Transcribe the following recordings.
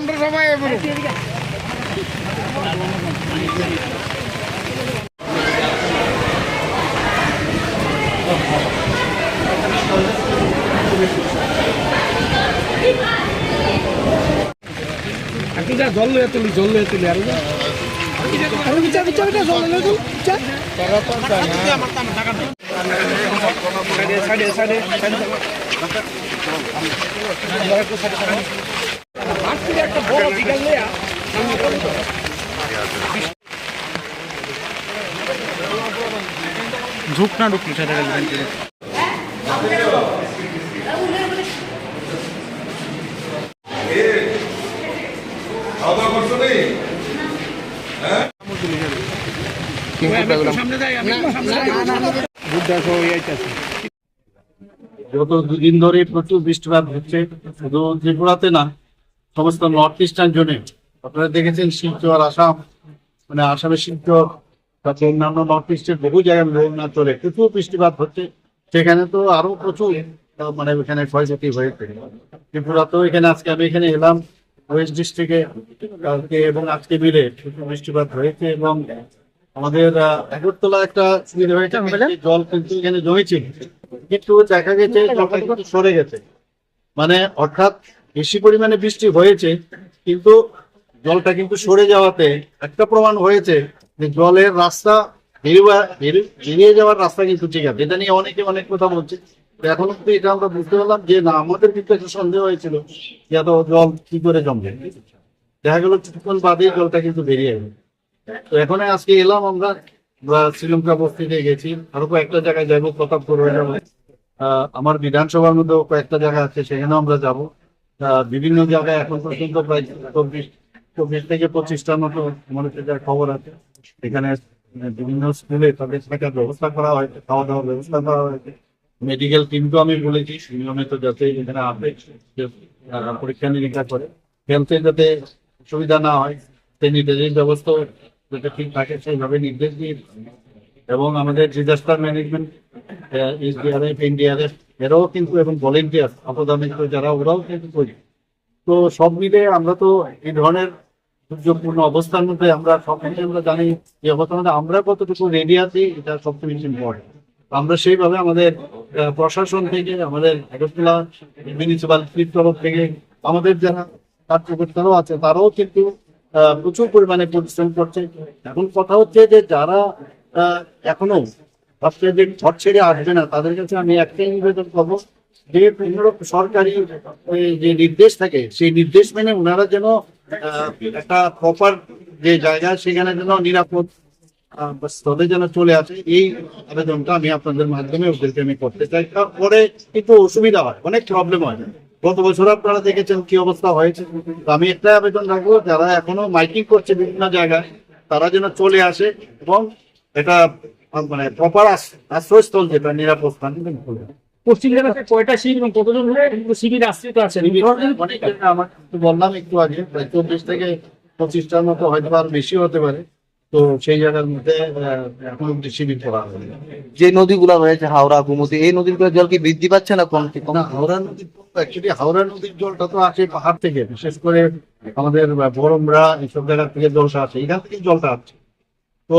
আমরা সবাই এবার একটু যা জল লয়ে তুলি জল লয়ে তুলি আরে আরে বিচার বিচার বিচার জল লয়ে তুলি বিচার তারা তো জানা আমার একটা বড় না ঢুকলি সাথে গত দুদিন ধরে প্রচুর বৃষ্টিপাত হচ্ছে শুধু ত্রিপুরাতে না সমস্ত নর্থ ইস্টার্ন জোনে আপনারা দেখেছেন শিলচর আসাম মানে আসামের শিলচর তারপরে অন্যান্য নর্থ ইস্টের বহু জায়গায় অরুণাচলে প্রচুর বৃষ্টিপাত হচ্ছে। সেখানে তো আরও প্রচুর মানে এখানে ক্ষয়ক্ষতি হয়েছে। ত্রিপুরাতেও এখানে আজকে আমি এখানে এলাম ওয়েস্ট ডিস্ট্রিক্টে কালকে এবং আজকে মিলে বৃষ্টিপাত হয়েছে এবং আমাদের আগরতলা একটা সুবিধা হয়েছে জল কিন্তু এখানে জমেছিল কিন্তু দেখা গেছে জলটা সরে গেছে। মানে অর্থাৎ বেশি পরিমাণে বৃষ্টি হয়েছে কিন্তু জলটা কিন্তু সরে যাওয়াতে একটা প্রমাণ হয়েছে যে জলের রাস্তা বেরিয়ে যাওয়ার রাস্তা কিন্তু ঠিক আছে। এটা নিয়ে অনেকে অনেক কথা বলছে। এখন কিন্তু এটা আমরা বুঝতে পারলাম যে না আমাদের কিন্তু একটা সন্দেহ হয়েছিল যে এত জল কি করে জমবে। দেখা গেল কিছুক্ষণ বাদে জলটা কিন্তু বেরিয়ে গেল তো এখন আজকে এলাম আমরা আমরা শ্রীলঙ্কা বস্তিতে গেছি। আরও কয়েকটা জায়গায় যাব প্রতাপপুর যাব। আহ, আমার বিধানসভার মধ্যেও কয়েকটা জায়গা আছে সেখানেও আমরা যাব। বিভিন্ন জায়গায় এখন পর্যন্ত প্রায় চব্বিশ চব্বিশ থেকে পঁচিশটার মতো আমাদের যা খবর আছে। এখানে বিভিন্ন স্কুলে তাদের থাকার ব্যবস্থা করা হয়েছে খাওয়া দাওয়ার ব্যবস্থা করা হয়েছে। মেডিকেল টিমকেও আমি বলেছি, নিয়মিত যাতে এখানে আসে পরীক্ষা নিরীক্ষা করে। হেলথে যাতে সুবিধা না হয় সেই নির্দেশের ব্যবস্থা যাতে ঠিক থাকে, সেইভাবে নির্দেশ দিয়ে এবং আমাদের ডিজাস্টার ম্যানেজমেন্ট এসডিআরএফ এনডিআরএফ এরাও কিন্তু, এবং ভলেন্টিয়ার আপদামিত্র যারা, ওরাও কিন্তু করি তো সব মিলে আমরা তো এই ধরনের দুর্যোগপূর্ণ অবস্থার মধ্যে আমরা সব মিলে আমরা জানি যে অবস্থার মধ্যে আমরা কতটুকু রেডি আছি, এটা সবচেয়ে বেশি ইম্পর্টেন্ট আমরা সেইভাবে আমাদের প্রশাসন থেকে, আমাদের আগরতলা মিউনিসিপালিটির তরফ থেকে, আমাদের যারা কার্যকর্তারাও আছে, তারাও কিন্তু প্রচুর পরিমাণে পরিশ্রম করছে। এখন কথা হচ্ছে যে যারা এখনও ভাবছে ঘর ছেড়ে আসবে না। তাদের কাছে আমি একটাই নিবেদন করব যে কোনো সরকারি যে নির্দেশ থাকে, সেই নির্দেশ মেনে ওনারা যেন একটা প্রপার যে জায়গা, সেখানে যেন নিরাপদ স্থলে যেন চলে আসে, এই আবেদনটা আমি আপনাদের মাধ্যমে ওদেরকে আমি করতে চাই। তারপরে একটু অসুবিধা হয়, অনেক প্রবলেম হয়। গত বছর আপনারা দেখেছেন কি অবস্থা হয়েছে। আমি একটা আবেদন রাখব, যারা এখনও মাইকিং করছে বিভিন্ন জায়গায়, তারা যেন চলে আসে এবং এটা মানে প্রপার আশ্রয়স্থল যেটা নিরাপদ স্থান। পশ্চিম জেলাতে কয়টা শিবির এবং কতজন শিবির আশ্রিত আছেন? আমার বললাম একটু আগে প্রায় চব্বিশ থেকে পঁচিশটার মতো হয়তো বা বেশি হতে পারে। তো সেই জায়গার মধ্যে আহ, এখন অব্দি শিবির করা হবে যে নদীগুলো রয়েছে হাওড়া গোমতী এই নদীগুলোর জল কি বৃদ্ধি পাচ্ছে না কম? কম হাওড়া নদীর অ্যাকচুয়ালি হাওড়া নদীর জলটা তো আসে পাহাড় থেকে বিশেষ করে আমাদের বরমরা এইসব জায়গা থেকে জলটা আসে এখান থেকে জলটা আসছে। তো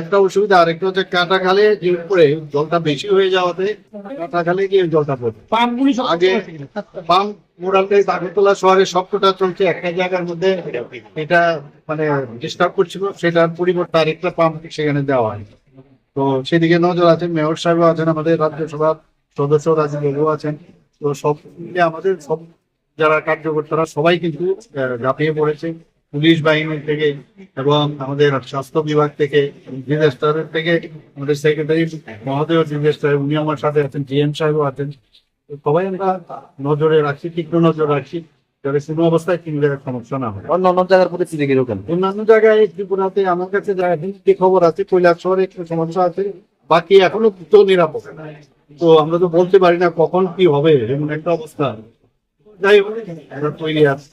একটা অসুবিধা আরেকটা হচ্ছে কাটা খালে যে উপরে জলটা বেশি হয়ে যাওয়াতে কাটা খালে গিয়ে জলটা পড়ে। আগে পাম্প মোড়াতে আগরতলা শহরে সবকটা চলছে একটা জায়গার মধ্যে। এটা মানে ডিস্টার্ব করছিল সেটার পরিবর্তে আরেকটা পাম্প সেখানে দেওয়া হয়। তো সেদিকে নজর আছে মেয়র সাহেবও আছেন আমাদের রাজ্যসভার সদস্য রাজনীতিবাবু আছেন। তো সব মিলে আমাদের সব যারা কার্যকর্তারা সবাই কিন্তু ঝাঁপিয়ে পড়েছে। পুলিশ বাহিনী থেকে এবং আমাদের স্বাস্থ্য বিভাগ থেকে ডিজাস্টারের থেকে আমাদের সেক্রেটারি মহোদয় ডিজাস্টার উনি আমার সাথে আছেন জিএম সাহেবও আছেন। সবাই আমরা নজরে রাখছি তীক্ষ্ণ নজর রাখছি যাতে কোনো অবস্থায় কিনলে সমস্যা না হয়। অন্য অন্য জায়গার পরিস্থিতি কীরকম অন্যান্য জায়গায় ত্রিপুরাতে আমার কাছে যা খবর আছে কৈলাস শহরে একটু সমস্যা আছে বাকি এখনও তো নিরাপদ। তো আমরা তো বলতে পারি না কখন কি হবে এমন একটা অবস্থা। যাই হোক আমরা তৈরি আছি.